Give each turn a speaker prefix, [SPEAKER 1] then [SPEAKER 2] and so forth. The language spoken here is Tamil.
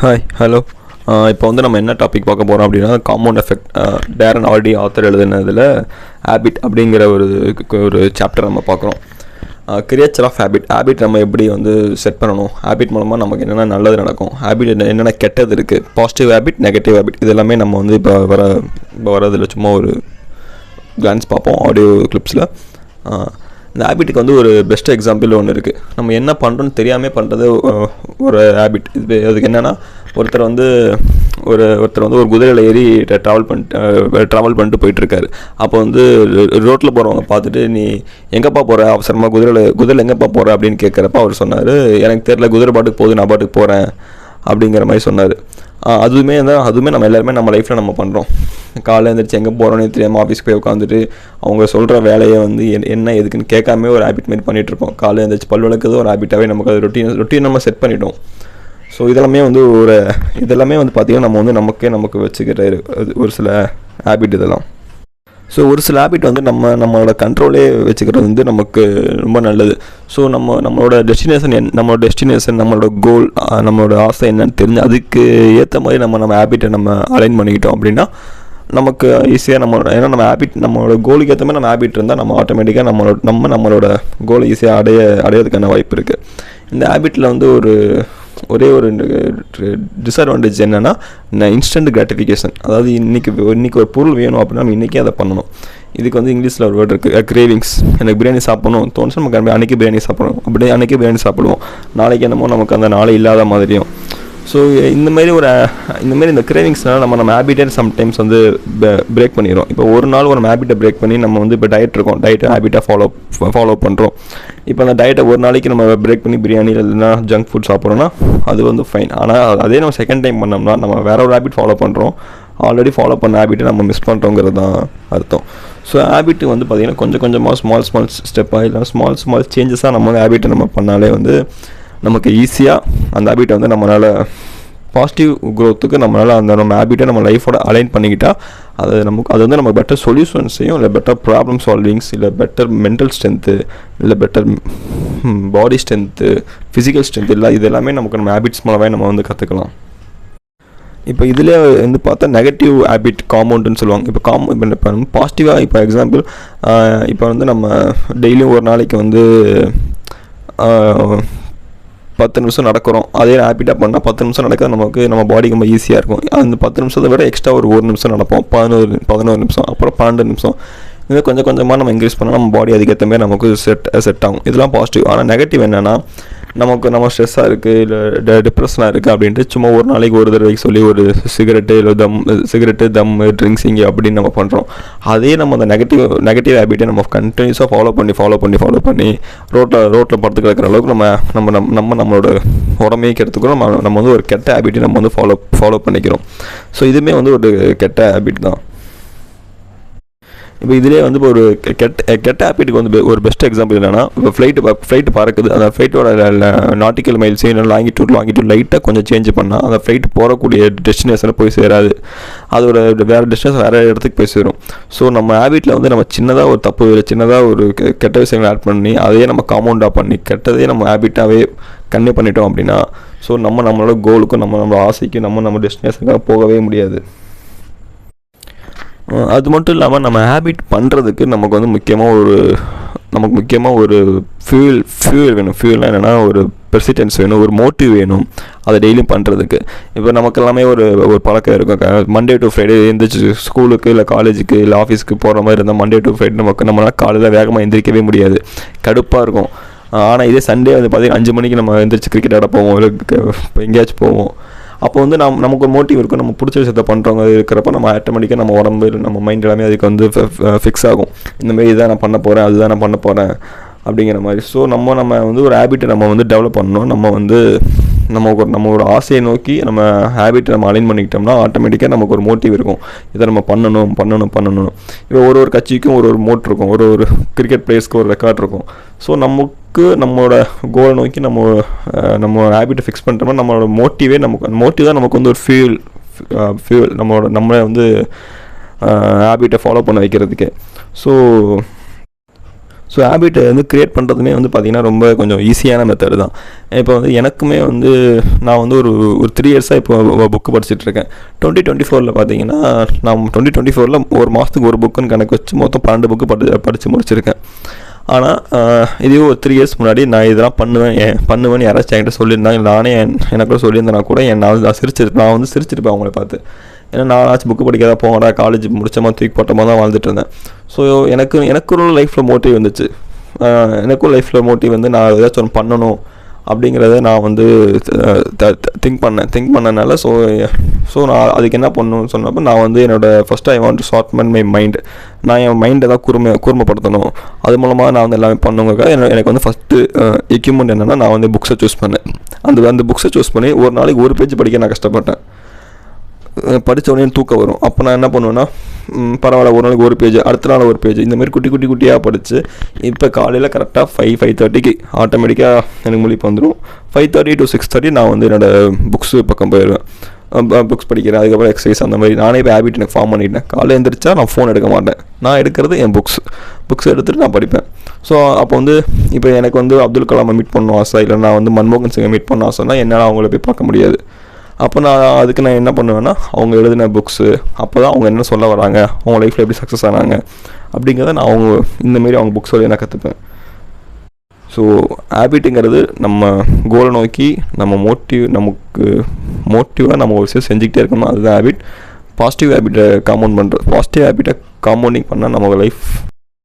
[SPEAKER 1] ஹாய் ஹலோ இப்போ வந்து நம்ம என்ன டாபிக் பார்க்க போகிறோம் அப்படின்னா compound effect Darren already author எழுதுனதில் habit அப்படிங்கிற ஒரு ஒரு சாப்டர் நம்ம பார்க்குறோம். கிரியேச்சர் ஆஃப் ஹேபிட் ஹேபிட் நம்ம எப்படி வந்து செட் பண்ணணும்? ஹேபிட் மூலமாக நமக்கு என்னென்ன நல்லது நடக்கும்? ஹேபிட் என்ன என்னென்ன கெட்டது இருக்குது பாசிட்டிவ் ஹேபிட் நெகட்டிவ் ஹேபிட் இது எல்லாமே நம்ம வந்து இப்போ வர இப்போ வரதில் சும்மா ஒரு கிளான்ஸ் பார்ப்போம் ஆடியோ கிளிப்ஸில் இந்த ஹேபிட்டுக்கு வந்து ஒரு பெஸ்ட் எக்ஸாம்பிள் ஒன்று இருக்குது நம்ம என்ன பண்ணுறோன்னு தெரியாமல் பண்ணுறது ஒரு ஹேபிட் இது அதுக்கு என்னென்னா ஒருத்தர் வந்து ஒரு ஒருத்தர் வந்து ஒரு குதிரையில் ஏறி ட்ராவல் பண்ணிட்டு ட்ராவல் பண்ணிட்டு போயிட்டுருக்காரு. அப்போ வந்து ரோட்டில் போகிறவங்க பார்த்துட்டு நீ எங்கேப்பா போகிற அவசரமாக குதிரையில் குதிரையில் எங்கேப்பா போகிற அப்படின்னு கேட்குறப்ப அவர் சொன்னார் எனக்கு தெரில குதிரை பாட்டுக்கு போகுது நான் பாட்டுக்கு போகிறேன் அப்படிங்கிற மாதிரி சொன்னார். அதுவுமே தான் அதுவுமே நம்ம எல்லாருமே நம்ம லைஃப்பில் நம்ம பண்ணுறோம் காலையில் எழுந்திரிச்சு எங்கே போகிறோன்னே தெரியாமல் ஆஃபீஸ்க்கு போய் உட்காந்துட்டு அவங்க சொல்கிற வேலையை வந்து என் என்ன எதுக்குன்னு கேட்காம ஒரு ஹேபிட் மாதிரி பண்ணிகிட்ருக்கோம் காலையில் எழுந்திரிச்சு பல் விளக்குறது ஒரு ஹேபிட்டாகவே நமக்கு அது ரொட்டீன் ரொட்டீன் நம்ம செட் பண்ணிட்டோம். ஸோ இதெல்லாமே வந்து ஒரு இதெல்லாமே வந்து பார்த்திங்கன்னா நம்ம வந்து நமக்கே நமக்கு வச்சுக்கிற ஒரு சில ஹேபிட் இதெல்லாம். ஸோ ஒரு சில ஹேபிட் வந்து நம்ம நம்மளோட கண்ட்ரோலே வச்சுக்கிறது வந்து நமக்கு ரொம்ப நல்லது. ஸோ நம்ம நம்மளோட டெஸ்டினேஷன் என் நம்மளோட டெஸ்டினேஷன் நம்மளோட கோல் நம்மளோட ஆசை என்னன்னு தெரிஞ்சு அதுக்கு ஏற்ற மாதிரி நம்ம நம்ம ஹேபிட்டை நம்ம அலைன் பண்ணிக்கிட்டோம் அப்படின்னா நமக்கு ஈஸியாக நம்ம ஏன்னா நம்ம ஹேபிட் நம்மளோட கோலுக்கு ஏற்ற மாதிரி நம்ம ஹேபிட் இருந்தால் நம்ம ஆட்டோமேட்டிக்காக நம்மளோட நம்ம நம்மளோட கோலை ஈஸியாக அடைய அடையிறதுக்கான வாய்ப்பு இருக்குது இந்த ஹேபிட்டில் வந்து ஒரு ஒரே ஒரு டிஸ்அட்வான்டேஜ் என்னென்னா இன்ஸ்டன்ட் கிராட்டிஃபிகேஷன் அதாவது இன்றைக்கி இன்றைக்கி ஒரு பொருள் வேணும் அப்படின்னா நம்ம இன்றைக்கே அதை பண்ணணும். இதுக்கு வந்து இங்கிலீஷில் ஒரு வேர்டு இருக்குது கிரேவிங்ஸ் எனக்கு பிரியாணி சாப்பிடணும். தோணுச்சு நமக்கு அன்றைக்கி பிரியாணி சாப்பிடணும். அப்படியே அன்றைக்கி பிரியாணி சாப்பிடுவோம். நாளைக்கு என்னமோ நமக்கு அந்த நாளை இல்லாத மாதிரியும். ஸோ இந்த மாதிரி ஒரு இந்த மாதிரி இந்த கிரேவிங்ஸ்னால் நம்ம நம்ம ஹேபிட்டே சம்டைம்ஸ் வந்து பிரேக் பண்ணிடுறோம். இப்போ ஒரு நாள் ஒரு ஹேபிட்டை பிரேக் பண்ணி நம்ம வந்து இப்போ டயட் இருக்கோம். டயட்டை ஹேபிட்டாக ஃபாலோ ஃபாலோ பண்ணுறோம் இப்போ அந்த டயட்டை ஒரு நாளைக்கு நம்ம பிரேக் பண்ணி பிரியாணி இல்லைன்னா ஜங்க் ஃபுட் சாப்பிட்றோன்னா அது வந்து ஃபைன் ஆனால் அதே நம்ம செகண்ட் டைம் பண்ணோம்னா நம்ம வேற ஒரு ஹேபிட் ஃபாலோ பண்ணுறோம் ஆல்ரெடி ஃபாலோ பண்ண ஹேபிட்டை நம்ம மிஸ் பண்ணுறோங்கிறது தான் அர்த்தம். ஸோ ஹேபிட்டு வந்து பார்த்திங்கன்னா கொஞ்சம் கொஞ்சமாக ஸ்மால் ஸ்மால் ஸ்டெப்பாக இல்லை ஸ்மால் ஸ்மால் சேஞ்சஸாக நம்ம வந்து ஹேபிட்டை நம்ம பண்ணாலே வந்து நமக்கு ஈஸியாக அந்த ஹேபிட்டை வந்து நம்மளால் பாசிட்டிவ் க்ரோத்துக்கு நம்மளால் அந்த நம்ம ஹேபிட்டை நம்ம லைஃபோட அலைன் பண்ணிக்கிட்டால் அது நமக்கு அது வந்து நம்ம பெட்டர் சொல்யூஷன்ஸையும் இல்லை பெட்டர் ப்ராப்ளம் சால்விங்ஸ் இல்லை பெட்டர் மென்டல் ஸ்ட்ரென்த்து இல்லை better body strength physical strength இல்லை இது எல்லாமே நமக்கு நம்ம ஹேபிட்ஸ் மூலமாக நம்ம வந்து கற்றுக்கலாம் இப்போ இதில் வந்து பார்த்தா நெகட்டிவ் ஹேபிட் காம்பவுண்டுன்னு சொல்லுவாங்க. இப்போ காம் இப்போ இப்போ பாசிட்டிவாக இப்போ எக்ஸாம்பிள் இப்போ வந்து நம்ம டெய்லியும் ஒரு நாளைக்கு வந்து பத்து நிமிஷம் நடக்கிறோம். அதே ஹேபிட்டாக பண்ணால் பத்து நிமிஷம் நடக்கிறது நமக்கு நம்ம பாடிக்கு ரொம்ப ஈஸியாக இருக்கும். அந்த பத்து நிமிஷத்தை விட எக்ஸ்ட்ரா ஒரு ஒரு நிமிஷம் நடப்போம். பதினோரு பதினோரு நிமிஷம் அப்புறம் பன்னெண்டு நிமிஷம். இது கொஞ்சம் கொஞ்சமாக நம்ம இன்க்ரீஸ் பண்ணால் நம்ம பாடி அதுக்கேற்ற மாதிரி நமக்கு செட் செட் ஆகும். இதெல்லாம் பாசிட்டிவ் ஆனால் நெகட்டிவ் என்னென்னா நமக்கு நம்ம ஸ்ட்ரெஸ்ஸாக இருக்குது இல்லை டிப்ரெஷனாக இருக்குது அப்படின்ட்டு சும்மா ஒரு நாளைக்கு ஒரு தடவைக்கு சொல்லி ஒரு சிகரெட்டு இல்லை தம் சிகரெட்டு தம் ட்ரிங்க்ஸிங் அப்படின்னு நம்ம பண்ணுறோம் அதே நம்ம அந்த நெகட்டிவ் நெகட்டிவ் ஹேபிட்டை நம்ம கண்டினியூஸாக ஃபாலோ பண்ணி ஃபாலோ பண்ணி ஃபாலோ பண்ணி ரோட்டில் ரோட்டில் படுத்து கிடக்கிற அளவுக்கு நம்ம நம்ம நம் நம்ம நம்மளோட உடமைக்கிறதுக்கும் நம்ம நம்ம வந்து ஒரு கெட்ட ஹேபிட்டை நம்ம வந்து ஃபாலோ ஃபாலோ பண்ணிக்கிறோம். ஸோ இதுவுமே வந்து ஒரு கெட்ட ஹேபிட் தான். இப்போ இதிலே வந்து இப்போ ஒரு கெட்ட கெட்ட ஹேபிட்டுக்கு வந்து ஒரு பெஸ்ட் எக்ஸாம்பிள் என்னென்னா இப்போ ஃப்ளைட்டு ஃப்ளைட்டு பறக்குது. அந்த ஃப்ளைட்டோட நாட்டிக்கல் மைல்ஸையும் இல்லை லாங்கிட்யூட் லாங்கிட்யூட் லைட்டாக கொஞ்சம் சேஞ்ச் பண்ணால் அந்த ஃப்ளைட் போகக்கூடிய டெஸ்டினேஷனில் போய் சேராது. அதோட வேறு டெஸ்டினேஷன் வேறு இடத்துக்கு போய் சேரும். ஸோ நம்ம ஹேபிட்டில் வந்து நம்ம சின்னதாக ஒரு தப்பு இல்லை சின்னதாக ஒரு கெட்ட விஷயங்கள் ஆட் பண்ணி அதையே நம்ம காம்பவுண்டாக பண்ணி கெட்டதே நம்ம ஹேபிட்டாகவே கன்வே பண்ணிட்டோம் அப்படின்னா ஸோ நம்ம நம்மளோட கோலுக்கும் நம்ம நம்மளோட ஆசைக்கும் நம்ம நம்ம டெஸ்டினேஷனுக்காக போகவே முடியாது. அது மட்டும் இல்லாமல் நம்ம ஹேபிட் பண்ணுறதுக்கு நமக்கு வந்து முக்கியமாக ஒரு நமக்கு முக்கியமாக ஒரு ஃபியூல் ஃபியூல் வேணும். ஃபியூல்னால் என்னென்னா ஒரு பெர்சிட்டன்ஸ் வேணும் ஒரு மோட்டிவ் வேணும் அதை டெய்லியும் பண்ணுறதுக்கு இப்போ நமக்கு எல்லாமே ஒரு ஒரு பழக்கம் இருக்கும். மண்டே டு ஃப்ரைடே எழுந்திரிச்சு ஸ்கூலுக்கு இல்லை காலேஜுக்கு இல்லை ஆஃபீஸ்க்கு போகிற மாதிரி இருந்தால் மண்டே டு ஃப்ரைடே நமக்கு நம்மளால் காலையில் வேகமாக எந்திரிக்கவே முடியாது. கடுப்பாக இருக்கும். ஆனால் இதே சண்டே வந்து பார்த்திங்கன்னா அஞ்சு மணிக்கு நம்ம எழுந்திரிச்சு கிரிக்கெட் ஆட போவோம். இல்லை எங்கேயாச்சும் போவோம். அப்போ வந்து நம் நமக்கு ஒரு மோட்டிவ் இருக்கும். நம்ம பிடிச்ச விஷயத்த பண்ணுறவங்க இருக்கிறப்ப நம்ம ஆட்டோமேட்டிக்காக நம்ம உடம்பு நம்ம மைண்ட் எல்லாமே அதுக்கு வந்து ஃபிக்ஸ் ஆகும். இந்தமாரி இதான் நான் பண்ண போகிறேன் அதுதான் நான் பண்ண போகிறேன் அப்படிங்கிற மாதிரி. ஸோ நம்ம நம்ம வந்து ஒரு ஹேபிட்டை நம்ம வந்து டெவலப் பண்ணணும். நம்ம வந்து நம்ம ஒரு நம்மளோட ஆசையை நோக்கி நம்ம ஹேபிட்டை நம்ம அலைன் பண்ணிக்கிட்டோம்னா ஆட்டோமேட்டிக்காக நமக்கு ஒரு மோட்டிவ் இருக்கும். இதை நம்ம பண்ணணும் பண்ணணும் பண்ணணும். இப்போ ஒரு ஒரு கட்சிக்கும் ஒரு ஒரு மோட் இருக்கும். ஒரு ஒரு கிரிக்கெட் பிளேயர்ஸ்க்கு ஒரு ரெக்கார்ட் இருக்கும். ஸோ நமக்கு நம்மளோட கோலை நோக்கி நம்ம நம்ம ஹேபிட்டை ஃபிக்ஸ் பண்ணுறோம்னா நம்மளோட மோட்டிவே நமக்கு அந்த மோட்டிவ் தான் நமக்கு வந்து ஒரு ஃபியூல் ஃபியூல் நம்மளோட நம்மளை வந்து ஹேபிட்டை ஃபாலோ பண்ண வைக்கிறதுக்கு. ஸோ ஸோ ஹேபிட்டை வந்து க்ரியேட் பண்ணுறதுமே வந்து பார்த்திங்கன்னா ரொம்ப கொஞ்சம் ஈஸியான மெத்தடு தான். இப்போ வந்து எனக்குமே வந்து நான் வந்து ஒரு ஒரு த்ரீ இயர்ஸாக இப்போ புக்கு படிச்சுட்ருக்கேன் டுவெண்ட்டி டுவெண்ட்டி ஃபோரில் பார்த்தீங்கன்னா நான் டுவெண்ட்டி டுவெண்ட்டி ஃபோரில் ஒரு மாதத்துக்கு ஒரு புக்குன்னு கணக்கு வச்சு மொத்தம் பன்னெண்டு புக்கு படி படித்து முடிச்சிருக்கேன். ஆனால் இதே ஒரு த்ரீ இயர்ஸ் முன்னாடி நான் இதெல்லாம் பண்ணுவேன் ஏன் பண்ணுவேன்னு யாராச்சும் என்கிட்ட சொல்லியிருந்தாங்க நானே என் எனக்குள்ள சொல்லியிருந்தேனா கூட என் நான் நான் சிரிச்சிருப்பேன் நான் வந்து சிரிச்சிருப்பேன் அவங்கள பார்த்து. ஏன்னா நானாச்சும் புக்கு படிக்காத போங்கடா காலேஜ் முடிச்சமா தூக்கி போட்டமா தான் வாழ்ந்துட்டு இருந்தேன். ஸோ எனக்கு எனக்கு ஒரு லைஃப்பில் மோட்டிவ் வந்துச்சு. எனக்கும் லைஃப்பில் மோட்டிவ் வந்து நான் ஏதாச்சும் ஒன்று பண்ணணும் அப்படிங்கிறத நான் வந்து திங்க் பண்ணேன். திங்க் பண்ணனால ஸோ ஸோ நான் அதுக்கு என்ன பண்ணணும்னு சொன்னப்போ நான் வந்து என்னோடய first I want to sharpen my mind நான் என் மைண்டை தான் கூர்மை கூர்மைப்படுத்தணும் அது மூலமாக நான் வந்து எல்லாமே பண்ணுங்கிறக்காக எனக்கு வந்து ஃபஸ்ட்டு எக்யூப்மெண்ட் என்னென்னா நான் வந்து புக்ஸை சூஸ் பண்ணேன். அந்த அந்த புக்ஸை சூஸ் பண்ணி ஒரு நாளைக்கு ஒரு பேஜ் படிக்க நான் கஷ்டப்பட்டேன். படித்த உடனே தூக்கம் வரும். அப்போ நான் என்ன பண்ணுவேன்னா பரவாயில்ல ஒரு நாளைக்கு ஒரு பேஜ் அடுத்த நாள் ஒரு பேஜ் இந்த மாதிரி குட்டி குட்டி குட்டியாக படித்து இப்போ காலையில் கரெக்டாக ஃபைவ் ஃபைவ் தேர்ட்டிக்கு ஆட்டோமேட்டிக்காக எனக்கு முழிப்பு வந்துடும் five thirty to six thirty நான் வந்து என்னோடய புக்ஸு பக்கம் போயிடுவேன் புக்ஸ் படிக்கிறேன். அதுக்கப்புறம் எக்ஸசைஸ் அந்த மாதிரி. நானே இப்போ ஹேபிட் எனக்கு ஃபார்ம் பண்ணிட்டேன். காலையில் எழுந்திரிச்சா நான் ஃபோன் எடுக்க மாட்டேன். நான் எடுக்கிறது என் புக்ஸ் புக்ஸ் எடுத்துகிட்டு நான் படிப்பேன். ஸோ அப்போ வந்து இப்போ எனக்கு வந்து அப்துல் கலாமை மீட் பண்ணணும் ஆசை. இல்லை நான் வந்து மன்மோகன் சிங்கை மீட் பண்ண ஆசைன்னா என்னால் அவங்கள போய் பார்க்க முடியாது. அப்போ நான் அதுக்கு நான் என்ன பண்ணுவேன்னா அவங்க எழுதின புக்ஸு அப்போ தான் அவங்க என்ன சொல்ல வராங்க அவங்க லைஃப்பில் எப்படி சக்ஸஸ் ஆனாங்க அப்படிங்கிறத நான் அவங்க இந்தமாரி அவங்க புக்ஸ் வழியாக நான் கற்றுப்பேன் ஸோ ஹேபிட்டுங்கிறது நம்ம கோலை நோக்கி நம்ம மோட்டிவ் நமக்கு மோட்டிவாக நம்ம ஒரு விஷயம் செஞ்சுக்கிட்டே இருக்கணும். அதுதான் ஹேபிட் பாசிட்டிவ் ஹேபிட்டை காம்பவுண்ட் பண்ணுறது பாசிட்டிவ் ஹேபிட்டை காம்பவுண்டிங் பண்ணால் நம்ம லைஃப்